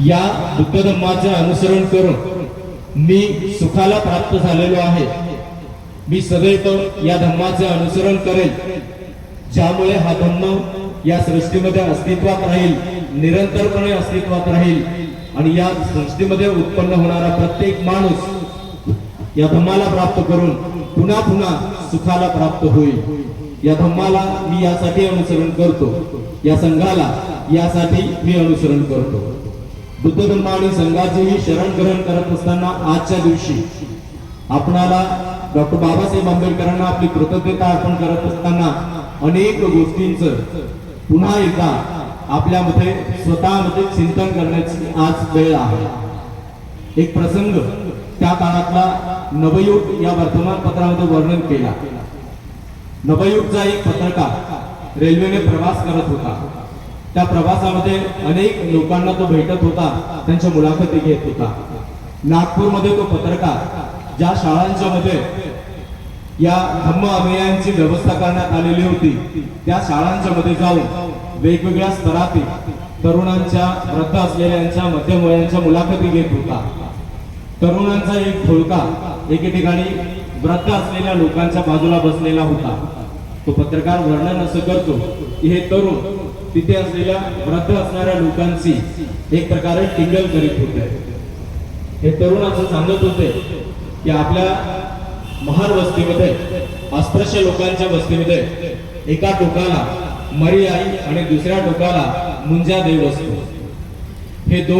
या बुद्ध धर्माचे अनुसरण करून मी सुखाला प्राप्त झालेलो आहे. मी सदैव या धर्माचे अनुसरण करेल. ज्यामुळे हा धम्म या सृष्टीमध्ये अस्तित्वात राहील निरंतरपणे अस्तित्वात राहील आणि या सृष्टीमध्ये उत्पन्न होणारा प्रत्येक माणूस या धम्माला प्राप्त करून पुन्हा पुन्हा सुखाला प्राप्त होईल. या धम्माला मी यासाठी अनुसरण करतो. या संघाला यासाठी मी अनुसरण करतो. बुद्ध धम्म आणि संघाचेही शरण ग्रहण करत असताना आजच्या दिवशी आपणाला डॉक्टर बाबासाहेब आंबेडकरांना आपली कृतज्ञता अर्पण करत असताना अनेक गोष्टींचं पुन्हा एकदा आपल्यामध्ये स्वतःमध्ये चिंतन करण्याची आज वेळ आहे. एक प्रसंग त्या काळातला नवयुग या वर्तमानपत्रामध्ये वर्णन केला. नवयुगचा एक पत्रकार रेल्वेने प्रवास करत होता. त्या प्रवासामध्ये अनेक लोकांना तो भेटत होता. त्यांच्या मुलाखती घेत होता. नागपूरमध्ये तो पत्रकार ज्या शाळांच्या मध्ये या धम्म अभियानची व्यवस्था करण्यात आलेली होती त्या शाळांच्या मध्ये जाऊन वेगवेगळ्या स्तरातील तरुणांच्या वृद्ध असलेल्यांच्या मध्यम वयांच्या मुलाखती घेत होता. तरुणांचा एक खोळका एके ठिकाणी वृद्ध असलेल्या लोकांच्या बाजूला बसलेला होता. तो पत्रकार वर्णन असं करतो की हे तरुण तिथे असलेल्या वृद्ध असणाऱ्या लोकांची एक प्रकारे टिंगल करीत होते. हे तरुण असं सांगत होते की आपल्या महार वस्तीमध्ये अस्पृश्य लोकांच्या वस्तीमध्ये एका टोकाला मरी आई आणि दुसऱ्या टोकाला मुंजा देव असतो. हे दोन